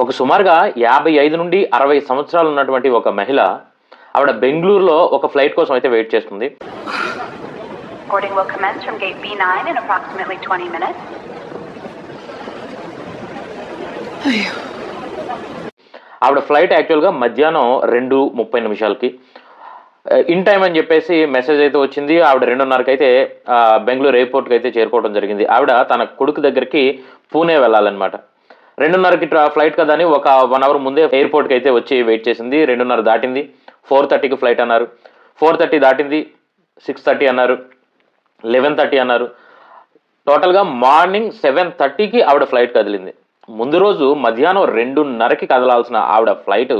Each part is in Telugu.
ఒక సుమారుగా యాభై ఐదు నుండి అరవై సంవత్సరాలు ఉన్నటువంటి ఒక మహిళ ఆవిడ బెంగళూరులో ఒక ఫ్లైట్ కోసం అయితే వెయిట్ చేస్తుంది. Boarding will commence from gate B9 in approximately 20 minutes. ఆవిడ ఫ్లైట్ యాక్చువల్గా మధ్యాహ్నం రెండు ముప్పై నిమిషాలకి. ఇన్ టైం అని చెప్పేసి మెసేజ్ అయితే వచ్చింది. ఆవిడ రెండున్నరకి అయితే బెంగళూరు ఎయిర్పోర్ట్కి అయితే చేరుకోవడం జరిగింది. ఆవిడ తన కొడుకు దగ్గరికి పూణే వెళ్ళాలన్నమాట. రెండున్నరకి ఫ్లైట్ కదా అని ఒక వన్ అవర్ ముందే ఎయిర్పోర్ట్కి అయితే వచ్చి వెయిట్ చేసింది. రెండున్నర దాటింది. ఫోర్ థర్టీకి ఫ్లైట్ అన్నారు. ఫోర్ థర్టీ దాటింది. సిక్స్ థర్టీ అన్నారు. లెవెన్ థర్టీ అన్నారు. టోటల్గా మార్నింగ్ సెవెన్ థర్టీకి ఆవిడ ఫ్లైట్ కదిలింది. ముందు రోజు మధ్యాహ్నం రెండున్నరకి కదలాల్సిన ఆవిడ ఫ్లైట్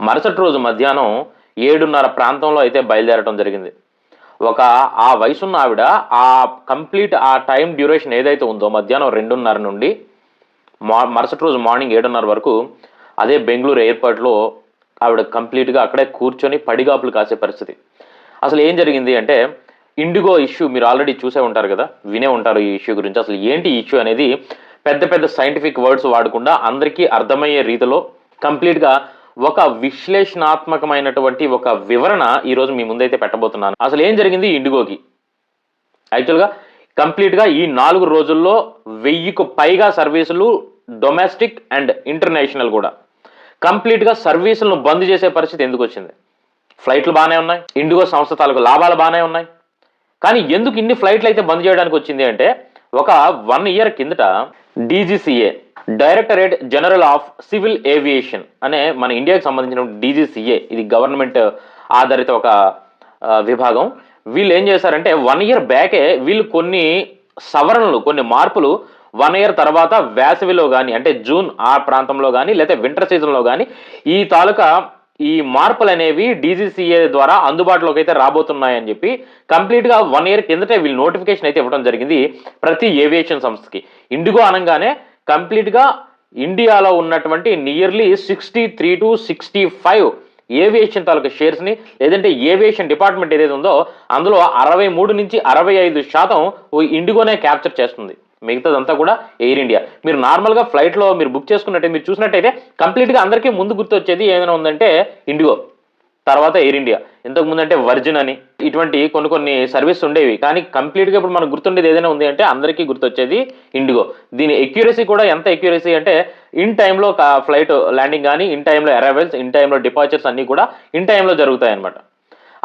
మరుసటి రోజు మధ్యాహ్నం ఏడున్నర ప్రాంతంలో అయితే బయలుదేరటం జరిగింది. ఒక ఆ వయసున్న ఆవిడ ఆ కంప్లీట్ ఆ టైం డ్యూరేషన్ ఏదైతే ఉందో మధ్యాహ్నం రెండున్నర నుండి మా మరుసటి రోజు మార్నింగ్ ఏడున్నర వరకు అదే బెంగళూరు ఎయిర్పోర్ట్లో ఆవిడ కంప్లీట్గా అక్కడే కూర్చొని పడిగాపులు కాసే పరిస్థితి. అసలు ఏం జరిగింది అంటే ఇండిగో ఇష్యూ మీరు ఆల్రెడీ చూసే ఉంటారు కదా వినే ఉంటారు ఈ ఇష్యూ గురించి. అసలు ఏంటి ఇష్యూ అనేది పెద్ద పెద్ద సైంటిఫిక్ వర్డ్స్ వాడకుండా అందరికీ అర్థమయ్యే రీతిలో కంప్లీట్గా ఒక విశ్లేషణాత్మకమైనటువంటి ఒక వివరణ ఈరోజు మీ ముందైతే పెట్టబోతున్నాను. అసలు ఏం జరిగింది ఇండిగోకి? యాక్చువల్గా కంప్లీట్గా ఈ నాలుగు రోజుల్లో వెయ్యికు పైగా సర్వీసులు డొమెస్టిక్ అండ్ ఇంటర్నేషనల్ కూడా. కంప్లీట్గా సర్వీసులను బంద్ చేసే పరిస్థితి ఎందుకు వచ్చింది? ఫ్లైట్లు బాగానే ఉన్నాయి. ఇండిగో సంస్థ తాలూకు లాభాలు బాగానే ఉన్నాయి. కానీ ఎందుకు ఇన్ని ఫ్లైట్లు అయితే బంద్ చేయడానికి వచ్చింది అంటే ఒక వన్ ఇయర్ కిందట DGCA directorate general of civil aviation అనే మన ఇండియాకి సంబంధించిన డీజీసీఏ ఇది గవర్నమెంట్ ఆధారిత ఒక విభాగం వీళ్ళు ఏం చేశారంటే వన్ ఇయర్ బ్యాకే వీళ్ళు కొన్ని సవరణలు కొన్ని మార్పులు వన్ ఇయర్ తర్వాత వేసవిలో కానీ అంటే జూన్ ఆ ప్రాంతంలో కానీ లేకపోతే వింటర్ సీజన్లో కానీ ఈ తాలూకా ఈ మార్పులు అనేవి డీజీసీఏ ద్వారా అందుబాటులోకి అయితే రాబోతున్నాయని చెప్పి కంప్లీట్గా వన్ ఇయర్ కిందటే వీళ్ళు నోటిఫికేషన్ అయితే ఇవ్వడం జరిగింది ప్రతి ఏవియేషన్ సంస్థకి. ఇండిగో అనగానే కంప్లీట్గా ఇండియాలో ఉన్నటువంటి nearly sixty three to sixty five aviation తాలూకు షేర్స్ని లేదంటే ఏవియేషన్ డిపార్ట్మెంట్ ఏదైతే ఉందో అందులో అరవై మూడు నుంచి అరవై ఐదు శాతం ఓ ఇండిగోనే క్యాప్చర్ చేస్తుంది. మిగతాదంతా కూడా ఎయిర్ ఇండియా. మీరు నార్మల్గా ఫ్లైట్లో మీరు బుక్ చేసుకున్నట్టే మీరు చూసినట్టయితే కంప్లీట్గా అందరికీ ముందు గుర్తొచ్చేది ఏదైనా ఉందంటే ఇండిగో. తర్వాత ఎయిర్ ఇండియా ఇంతకుముందు అంటే వర్జిన్ అని. ఇటువంటి కొన్ని కొన్ని సర్వీస్ ఉండేవి. కానీ కంప్లీట్గా ఇప్పుడు మనకు గుర్తుండేది ఏదైనా ఉంది అంటే అందరికీ గుర్తొచ్చేది ఇండిగో దీని ఎక్యూరసీ కూడా ఎంత ఎక్యూరసీ అంటే ఇన్ టైంలో ఫ్లైట్ ల్యాండింగ్ కానీ ఇన్ టైంలో అరైవల్స్ ఇన్ టైంలో డిపార్చర్స్ అన్నీ కూడా ఇన్ టైంలో జరుగుతాయి అన్నమాట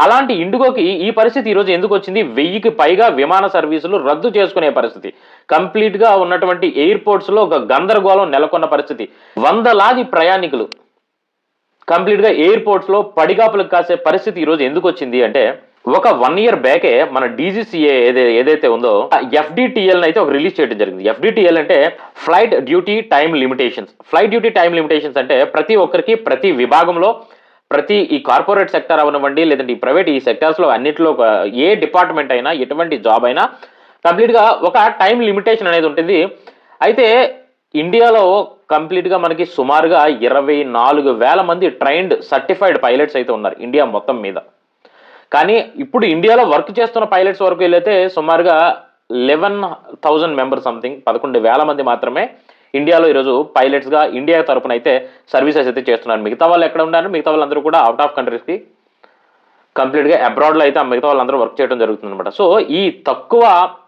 అలాంటి ఇండిగోకి ఈ పరిస్థితి ఈరోజు ఎందుకు వచ్చింది? వెయ్యికి పైగా విమాన సర్వీసులు రద్దు చేసుకునే పరిస్థితి. కంప్లీట్గా ఉన్నటువంటి ఎయిర్పోర్ట్స్లో ఒక గందరగోళం నెలకొన్న పరిస్థితి. వందలాది ప్రయాణికులు కంప్లీట్గా ఎయిర్పోర్ట్స్లో పడిగాపులకు కాసే పరిస్థితి ఈ రోజు ఎందుకు వచ్చింది అంటే ఒక వన్ ఇయర్ బ్యాకే మన డీజీసీఏ ఏదై ఏదైతే ఉందో ఎఫ్డిటిఎల్ అయితే ఒక రిలీజ్ చేయడం జరిగింది. ఎఫ్డిటిఎల్ అంటే flight duty time limitations. Flight duty time limitations అంటే ప్రతి ఒక్కరికి ప్రతి విభాగంలో ప్రతి ఈ కార్పొరేట్ సెక్టర్ అవనివ్వండి లేదంటే ఈ ప్రైవేట్ ఈ సెక్టార్స్లో ఏ డిపార్ట్మెంట్ అయినా ఎటువంటి జాబ్ అయినా కంప్లీట్గా ఒక టైం లిమిటేషన్ అనేది ఉంటుంది. అయితే ఇండియాలో కంప్లీట్గా మనకి సుమారుగా ఇరవై నాలుగు వేల మంది ట్రైన్డ్ సర్టిఫైడ్ పైలట్స్ అయితే ఉన్నారు ఇండియా మొత్తం మీద. కానీ ఇప్పుడు ఇండియాలో వర్క్ చేస్తున్న పైలట్స్ వరకు వెళ్ళైతే సుమారుగా లెవెన్ థౌజండ్ మెంబర్ సంథింగ్ పదకొండు వేల మంది మాత్రమే ఇండియాలో ఈరోజు పైలట్స్గా ఇండియా తరపున అయితే సర్వీసెస్ అయితే చేస్తున్నారు. మిగతా వాళ్ళు ఎక్కడ ఉన్నారు? మిగతా వాళ్ళందరూ కూడా అవుట్ ఆఫ్ కంట్రీస్కి కంప్లీట్గా అబ్రాడ్లో అయితే ఆ మిగతా వాళ్ళందరూ వర్క్ చేయడం జరుగుతుంది అనమాట సో ఈ తక్కువ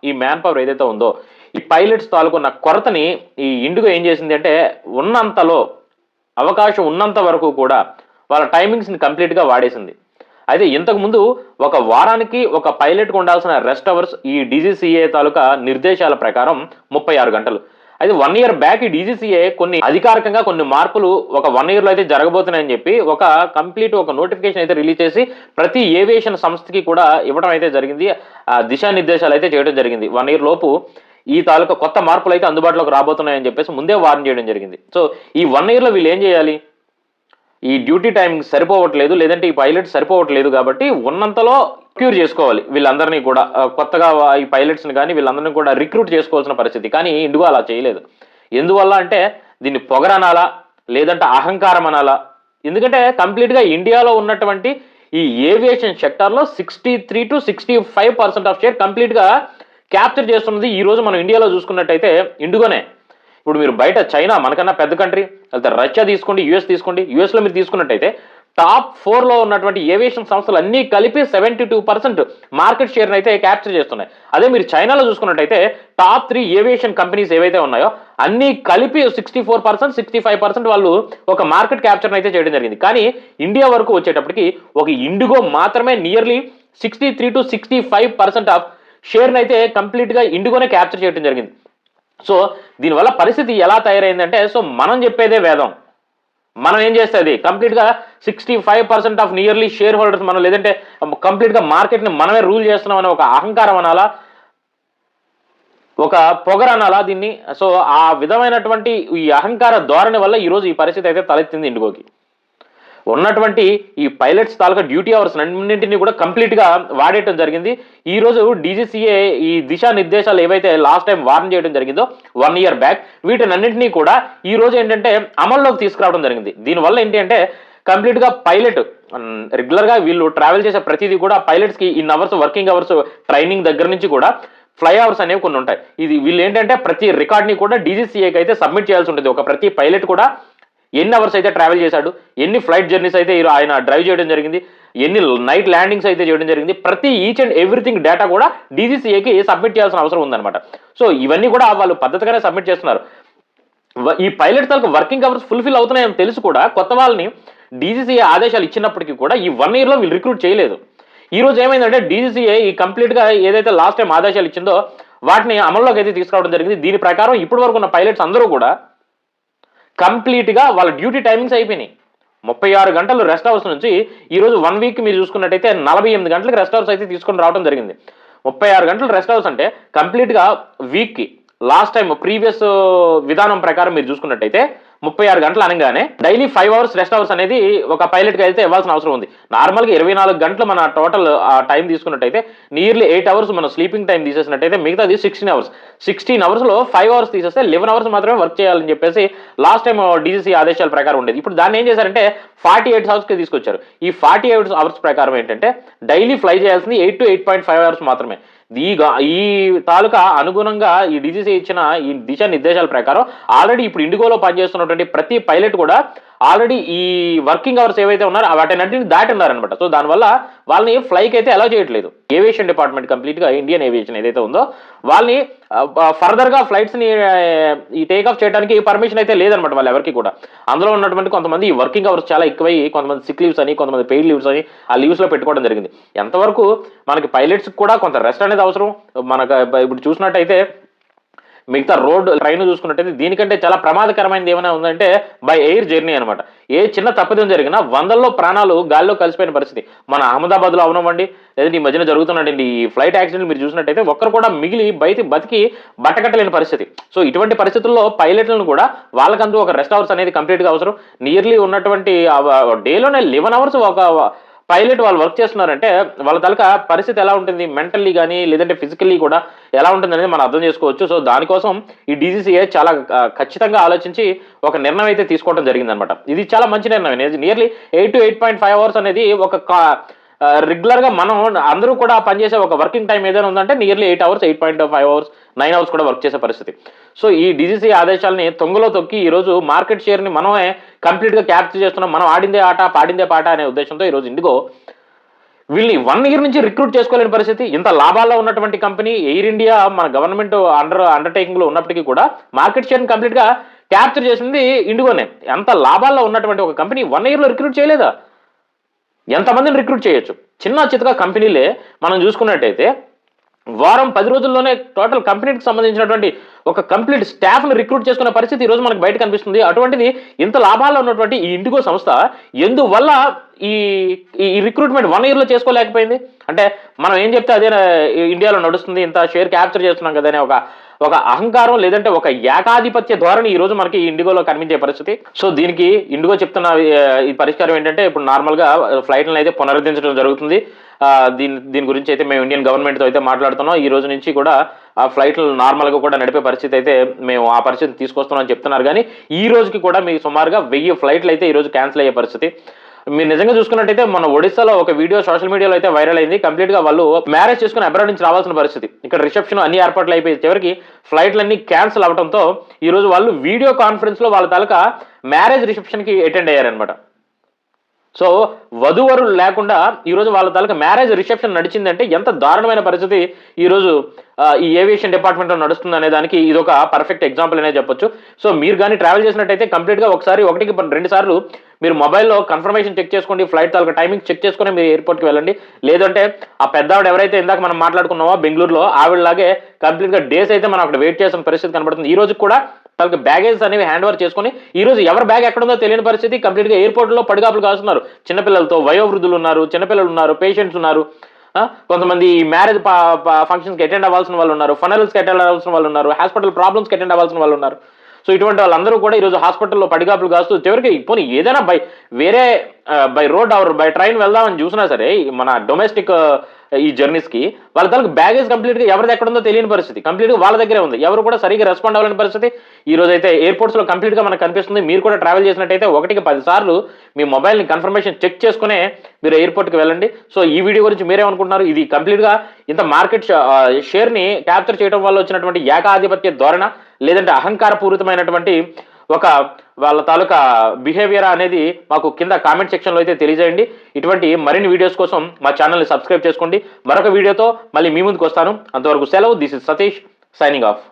ఈ మ్యాన్ పవర్ ఏదైతే ఉందో ఈ పైలట్స్ తాలూకున్న కొరతని ఈ ఇండిగో ఏం చేసింది అంటే ఉన్నంతలో అవకాశం ఉన్నంత వరకు కూడా వాళ్ళ టైమింగ్స్ని కంప్లీట్గా వాడేసింది. అయితే ఇంతకుముందు ఒక వారానికి ఒక పైలట్కు ఉండాల్సిన రెస్ట్ అవర్స్ ఈ డీజీసీఏ తాలూకా నిర్దేశాల ప్రకారం ముప్పై ఆరు గంటలు. అయితే వన్ ఇయర్ బ్యాక్ ఈ డీజీసీఏ కొన్ని అధికారికంగా కొన్ని మార్పులు ఒక వన్ ఇయర్లో అయితే జరగబోతున్నాయని చెప్పి ఒక కంప్లీట్ ఒక నోటిఫికేషన్ అయితే రిలీజ్ చేసి ప్రతి ఏవియేషన్ సంస్థకి కూడా ఇవ్వడం అయితే జరిగింది. ఆ దిశానిర్దేశాలు అయితే చేయడం జరిగింది. వన్ ఇయర్ లోపు ఈ తాలూకా కొత్త మార్పులు అయితే అందుబాటులోకి రాబోతున్నాయని చెప్పేసి ముందే వార్న్ చేయడం జరిగింది. సో ఈ వన్ ఇయర్లో వీళ్ళు ఏం చేయాలి? ఈ డ్యూటీ టైమింగ్ సరిపోవట్లేదు లేదంటే ఈ పైలట్ సరిపోవట్లేదు కాబట్టి ఉన్నంతలో క్యూర్ చేసుకోవాలి వీళ్ళందరినీ కూడా. కొత్తగా ఈ పైలట్స్ని కానీ వీళ్ళందరినీ కూడా రిక్రూట్ చేసుకోవాల్సిన పరిస్థితి. కానీ ఇందుకు అలా చేయలేదు. ఎందువల్ల అంటే దీన్ని పొగరనాలా లేదంటే అహంకారం అనాలా? ఎందుకంటే కంప్లీట్గా ఇండియాలో ఉన్నటువంటి ఈ ఏవియేషన్ సెక్టార్లో sixty three to sixty five percent of share కంప్లీట్గా క్యాప్చర్ చేస్తున్నది ఈ రోజు మనం ఇండియాలో చూసుకున్నట్టయితే ఇండిగోనే. ఇప్పుడు మీరు బయట చైనా మనకన్నా పెద్ద కంట్రీ లేకపోతే రష్యా తీసుకోండి యూఎస్ తీసుకోండి యూఎస్లో మీరు తీసుకున్నట్టయితే టాప్ ఫోర్లో ఉన్నటువంటి ఏవియేషన్ సంస్థలు అన్నీ కలిపి సెవెంటీ టూ పర్సెంట్ మార్కెట్ షేర్ని అయితే క్యాప్చర్ చేస్తున్నాయి. అదే మీరు చైనాలో చూసుకున్నట్టయితే టాప్ త్రీ ఏవియేషన్ కంపెనీస్ ఏవైతే ఉన్నాయో అన్నీ కలిపి sixty four percent sixty five percent వాళ్ళు ఒక మార్కెట్ క్యాప్చర్ని అయితే చేయడం జరిగింది. కానీ ఇండియా వరకు వచ్చేటప్పటికి ఒక ఇండిగో మాత్రమే nearly sixty three to sixty five percent of షేర్ని అయితే కంప్లీట్గా ఇండిగోనే క్యాప్చర్ చేయడం జరిగింది. సో దీనివల్ల పరిస్థితి ఎలా తయారైందంటే సో మనం చెప్పేదే వేదం. మనం ఏం చేస్తుంది? కంప్లీట్గా sixty five percent of nearly share holders మనం లేదంటే కంప్లీట్గా మార్కెట్ని మనమే రూల్ చేస్తున్నాం అనే ఒక అహంకారం అనాలా? ఒక పొగర అనాలా దీన్ని? సో ఆ విధమైనటువంటి ఈ అహంకార ధోరణి వల్ల ఈరోజు ఈ పరిస్థితి అయితే తలెత్తింది ఇండిగోకి. ఉన్నటువంటి ఈ పైలట్స్ తాలూకా డ్యూటీ అవర్స్ అన్నింటినీ కూడా కంప్లీట్గా వాడేయటం జరిగింది. ఈ రోజు డీజీసీఏ ఈ దిశా నిర్దేశాలు ఏవైతే లాస్ట్ టైం వార్న్ చేయడం జరిగిందో వన్ ఇయర్ బ్యాక్ వీటినన్నింటినీ కూడా ఈ రోజు ఏంటంటే అమల్లోకి తీసుకురావడం జరిగింది. దీనివల్ల ఏంటి అంటే కంప్లీట్గా పైలట్ రెగ్యులర్గా వీళ్ళు ట్రావెల్ చేసే ప్రతిదీ కూడా పైలట్స్కి in hours working hours training దగ్గర నుంచి కూడా ఫ్లై అవర్స్ అనేవి కొన్ని ఉంటాయి. ఇది వీళ్ళు ఏంటంటే ప్రతి రికార్డ్ని కూడా డీజీసీఏకి అయితే సబ్మిట్ చేయాల్సి ఉంటుంది. ఒక ప్రతి పైలట్ కూడా ఎన్ని అవర్స్ అయితే ట్రావెల్ చేశాడు ఎన్ని ఫ్లైట్ జర్నీస్ అయితే ఆయన డ్రైవ్ చేయడం జరిగింది ఎన్ని నైట్ ల్యాండింగ్స్ అయితే చేయడం జరిగింది ప్రతి ఈచ్ అండ్ ఎవ్రీథింగ్ డేటా కూడా డీజీసీఏకి సబ్మిట్ చేయాల్సిన అవసరం ఉందన్నమాట. సో ఇవన్నీ కూడా వాళ్ళు పద్ధతిగానే సబ్మిట్ చేస్తున్నారు. ఈ పైలట్ తాలకు వర్కింగ్ అవర్స్ ఫుల్ఫిల్ అవుతున్నాయని తెలిసి కూడా కొత్త వాళ్ళని డీజీసీఏ ఆదేశాలు ఇచ్చినప్పటికీ కూడా ఈ వన్ ఇయర్లో వీళ్ళు రిక్రూట్ చేయలేదు. ఈ రోజు ఏమైందంటే డీజీసీఏ ఈ కంప్లీట్గా ఏదైతే లాస్ట్ టైం ఆదేశాలు ఇచ్చిందో వాటిని అమల్లోకి అయితే తీసుకురావడం జరిగింది. దీని ప్రకారం ఇప్పటి వరకు ఉన్న పైలట్స్ అందరూ కూడా కంప్లీట్గా వాళ్ళ డ్యూటీ టైమింగ్స్ అయిపోయినాయి. ముప్పై ఆరు గంటలు రెస్ట్ అవర్స్ నుంచి ఈరోజు వన్ వీక్ మీరు చూసుకున్నట్టయితే నలభై ఎనిమిది గంటలకు రెస్ట్ అవర్స్ అయితే తీసుకొని రావడం జరిగింది. ముప్పై ఆరు గంటలు రెస్ట్ అవర్స్ అంటే కంప్లీట్గా వీక్కి లాస్ట్ టైం ప్రీవియస్ విధానం ప్రకారం మీరు చూసుకున్నట్టయితే ముప్పై ఆరు గంటలు అనగానే daily five hours rest hours అనేది ఒక పైలట్కి అయితే ఇవ్వాల్సిన అవసరం ఉంది. నార్మల్గా ఇరవై నాలుగు గంటలు మన టోటల్ టైం తీసుకున్నట్టయితే నియర్లీ ఎయిట్ అవర్స్ మన స్లీపింగ్ టైం తీసేసినట్టయితే మిగతాది సిక్స్టీన్ అవర్స్ సిక్స్టీన్ అవర్స్లో ఫైవ్ అవర్స్ తీసేస్తే లెవెన్ అవర్స్ మాత్రమే వర్క్ చేయాలని చెప్పేసి లాస్ట్ టైం డీసీసీ ఆదేశాల ప్రకారం ఉండేది. ఇప్పుడు దాన్ని ఏం చేశారంటే ఫార్టీ ఎయిట్ అవర్స్కి తీసుకొచ్చారు. ఈ ఫార్టీ ఎయిట్ అవర్స్ ప్రకారం ఏంటంటే డైలీ ఫ్లై చేయాల్సింది eight to eight point five hours మాత్రమే. ఈ ఈ తాలూకా అనుగుణంగా ఈ డీజీసీ ఇచ్చిన ఈ దిశా నిర్దేశాల ప్రకారం ఆల్రెడీ ఇప్పుడు ఇండిగోలో పనిచేస్తున్నటువంటి ప్రతి పైలట్ కూడా ఆల్రెడీ ఈ వర్కింగ్ అవర్స్ ఏవైతే ఉన్నారో వాటినన్నింటిని దాటి ఉన్నారనమాట సో దానివల్ల వాళ్ళని ఫ్లైకి అయితే అలా చేయట్లేదు. ఏవియేషన్ డిపార్ట్మెంట్ కంప్లీట్గా ఇండియన్ ఏవియేషన్ ఏదైతే ఉందో వాళ్ళని ఫర్దర్గా ఫ్లైట్స్ని ఈ టేక్ ఆఫ్ చేయడానికి పర్మిషన్ అయితే లేదనమాట వాళ్ళు ఎవరికి కూడా. అందులో ఉన్నటువంటి కొంతమంది ఈ వర్కింగ్ అవర్స్ చాలా ఎక్కువై కొంతమంది సిక్ లీవ్స్ అని కొంతమంది పెయిడ్ లీవ్స్ అని ఆ లీవ్స్లో పెట్టుకోవడం జరిగింది. ఎంతవరకు మనకి పైలట్స్కి కూడా కొంత రెస్ట్ అనేది అవసరం? మనకు ఇప్పుడు చూసినట్టయితే మిగతా రోడ్ ట్రైన్ చూసుకున్నట్టయితే దీనికంటే చాలా ప్రమాదకరమైనది ఏమైనా ఉందంటే బై ఎయిర్ జర్నీ అనమాట ఏ చిన్న తప్పిదం జరిగినా వందల్లో ప్రాణాలు గాల్లో కలిసిపోయిన పరిస్థితి. మన అహ్మదాబాద్లో అవనవ్వండి లేదంటే ఈ మధ్యన జరుగుతున్నటువంటి ఈ ఫ్లైట్ యాక్సిడెంట్ మీరు చూసినట్టయితే ఒక్కరు కూడా మిగిలి బయట బతికి బట్టకట్టలేని పరిస్థితి. సో ఇటువంటి పరిస్థితుల్లో పైలట్లను కూడా వాళ్ళకంటూ ఒక రెస్ట్ అవర్స్ అనేది కంప్లీట్గా అవసరం. నియర్లీ ఉన్నటువంటి డేలోనే లెవెన్ అవర్స్ ఒక పైలట్ వాళ్ళు వర్క్ చేస్తున్నారంటే వాళ్ళ తలక పరిస్థితి ఎలా ఉంటుంది? మెంటల్లీ కానీ లేదంటే ఫిజికల్లీ కూడా ఎలా ఉంటుంది అనేది మనం అర్థం చేసుకోవచ్చు. సో దానికోసం ఈ డీజీసీఏ చాలా ఖచ్చితంగా ఆలోచించి ఒక నిర్ణయం అయితే తీసుకోవడం జరిగిందనమాట. ఇది చాలా మంచి నిర్ణయం. Nearly eight to eight point five hours అనేది ఒక రెగ్యులర్గా మనం అందరూ కూడా పనిచేసే ఒక వర్కింగ్ టైం ఏదైనా ఉందంటే nearly eight hours eight point five hours nine hours కూడా వర్క్ చేసే పరిస్థితి. సో ఈ డీజీసీ ఆదేశాలని తొంగలో తొక్కి ఈ రోజు మార్కెట్ షేర్ని మనమే కంప్లీట్గా క్యాప్చర్ చేస్తున్నాం. మనం ఆడిందే ఆట పాడిందే పాట అనే ఉద్దేశంతో ఈ రోజు ఇండిగో వీళ్ళని వన్ ఇయర్ నుంచి రిక్రూట్ చేసుకోలేని పరిస్థితి. ఇంత లాభాల్లో ఉన్నటువంటి కంపెనీ ఎయిర్ ఇండియా మన గవర్నమెంట్ అండర్ అండర్టేకింగ్లో ఉన్నప్పటికీ కూడా మార్కెట్ షేర్ని కంప్లీట్గా క్యాప్చర్ చేసింది ఇండిగోనే ఎంత లాభాల్లో ఉన్నటువంటి ఒక కంపెనీ వన్ ఇయర్లో రిక్రూట్ చేయలేదా? ఎంతమందిని రిక్రూట్ చేయొచ్చు? చిన్న చితక కంపెనీలే మనం చూసుకున్నట్టయితే వారం పది రోజుల్లోనే టోటల్ కంపెనీకి సంబంధించినటువంటి ఒక కంప్లీట్ స్టాఫ్ని రిక్రూట్ చేసుకునే పరిస్థితి ఈ రోజు మనకు బయట కనిపిస్తుంది. అటువంటిది ఇంత లాభాల్లో ఉన్నటువంటి ఈ ఇండిగో సంస్థ ఎందువల్ల ఈ ఈ రిక్రూట్మెంట్ వన్ ఇయర్లో చేసుకోలేకపోయింది? అంటే మనం ఏం చెప్తే అదే ఇండియాలో నడుస్తుంది. ఇంత షేర్ క్యాప్చర్ చేస్తున్నాం కదా ఒక ఒక అహంకారం లేదంటే ఒక ఏకాధిపత్య ధోరణి ఈ రోజు మనకి ఇండిగోలో కనిపించే పరిస్థితి. సో దీనికి ఇండిగో చెప్తున్న ఈ పరిష్కారం ఏంటంటే ఇప్పుడు నార్మల్గా ఫ్లైట్లను అయితే పునరుద్ధరించడం జరుగుతుంది. దీని దీని గురించి అయితే మేము ఇండియన్ గవర్నమెంట్తో అయితే మాట్లాడుతున్నాం. ఈ రోజు నుంచి కూడా ఆ ఫ్లైట్లు నార్మల్గా కూడా నడిపే పరిస్థితి అయితే మేము ఆ పరిస్థితి తీసుకొస్తున్నామని చెప్తున్నారు. కానీ ఈ రోజుకి కూడా మీకు సుమారుగా వెయ్యి ఫ్లైట్లు అయితే ఈ రోజు క్యాన్సిల్ అయ్యే పరిస్థితి. మీరు నిజంగా చూసుకున్నట్టయితే మన ఒడిశాలో ఒక వీడియో సోషల్ మీడియాలో అయితే వైరల్ అయింది. కంప్లీట్గా వాళ్ళు మ్యారేజ్ చేసుకుని అబ్రాడ్ నుంచి రావాల్సిన పరిస్థితి. ఇక్కడ రిసెప్షన్ అన్ని ఏర్పాట్లు అయిపోయి చివరికి ఫ్లైట్లన్నీ క్యాన్సిల్ అవడంతో ఈ రోజు వాళ్ళు వీడియో కాన్ఫరెన్స్లో వాళ్ళ తాలూకా మ్యారేజ్ రిసెప్షన్కి అటెండ్ అయ్యారనమాట సో వధువరులు లేకుండా ఈరోజు వాళ్ళ తాలూకా మ్యారేజ్ రిసెప్షన్ నడిచిందంటే ఎంత దారుణమైన పరిస్థితి ఈరోజు ఈ ఏవియేషన్ డిపార్ట్మెంట్లో నడుస్తుంది అనే దానికి ఇది ఒక పర్ఫెక్ట్ ఎగ్జాంపుల్ అనే చెప్పొచ్చు. సో మీరు కానీ ట్రావెల్ చేసినట్టయితే కంప్లీట్గా ఒకసారి ఒకటికి రెండు సార్లు మీరు మొబైల్లో కన్ఫర్మేషన్ చెక్ చేసుకోండి ఫ్లైట్ తాలూకా టైమింగ్ చెక్ చేసుకుని మీరు ఎయిర్పోర్ట్కి వెళ్ళండి. లేదంటే ఆ పెద్ద ఆవిడ ఎవరైతే ఇందాక మనం మాట్లాడుకున్నామో బెంగళూరులో ఆవిడలాగే కంప్లీట్గా డేస్ అయితే మనం అక్కడ వెయిట్ చేసిన పరిస్థితి కనబడుతుంది. ఈ రోజు కూడా తనకి బ్యాగేజ్ అనేవి హ్యాండ్ ఓవర్ చేసుకుని ఈ రోజు ఎవరి బ్యాగ్ ఎక్కడుందో తెలియని పరిస్థితి. కంప్లీట్గా ఎయిర్పోర్ట్లో పడిగాపులు కాస్తున్నారు. చిన్నపిల్లలతో వయోవృద్ధులు ఉన్నారు చిన్నపిల్లలు ఉన్నారు పేషెంట్స్ ఉన్నారు. కొంతమంది మ్యారేజ్ ఫంక్షన్స్కి అటెండ్ అవ్వాల్సిన వాళ్ళు ఉన్నారు. ఫనరల్స్కి అటెండ్ అవ్వాల్సిన వాళ్ళు ఉన్నారు. హాస్పిటల్ ప్రాబ్లమ్స్కి అటెండ్ అవ్వాల్సిన వాళ్ళు ఉన్నారు. సో ఇటువంటి వాళ్ళందరూ కూడా ఈరోజు హాస్పిటల్లో పడిగాపులు కాస్తూ చివరికి పోనీ ఏదైనా బై వేరే by road or by train వెళ్దామని చూసినా సరే మన డొమెస్టిక్ ఈ జర్నీస్కి వాళ్ళ తలకు బ్యాగేజ్ కంప్లీట్గా ఎవరిది ఎక్కడ ఉందో తెలియని పరిస్థితి. కంప్లీట్గా వాళ్ళ దగ్గరే ఉంది. ఎవరు కూడా సరిగ్గా రెస్పాండ్ అవ్వలేని పరిస్థితి. ఈ రోజు అయితే ఎయిర్పోర్ట్స్లో కంప్లీట్గా మనకు కనిపిస్తుంది. మీరు కూడా ట్రావెల్ చేసినట్టయితే ఒకటికి పది సార్లు మీ మొబైల్ని కన్ఫర్మేషన్ చెక్ చేసుకునే మీరు ఎయిర్పోర్ట్కి వెళ్ళండి. సో ఈ వీడియో గురించి మీరేమనుకుంటున్నారు? ఇది కంప్లీట్గా ఇంత మార్కెట్ షేర్ని క్యాప్చర్ చేయడం వల్ల వచ్చినటువంటి ఏకాధిపత్య ధోరణ లేదంటే అహంకారపూరితమైనటువంటి ఒక వాళ్ళ తాలూకా బిహేవియర్ అనేది మాకు కింద కామెంట్ సెక్షన్లో అయితే తెలియజేయండి. ఇటువంటి మరిన్ని వీడియోస్ కోసం మా ఛానల్ని సబ్స్క్రైబ్ చేసుకోండి. మరొక వీడియోతో మళ్ళీ మీ ముందుకు వస్తాను. అంతవరకు సెలవు. This is Satish signing off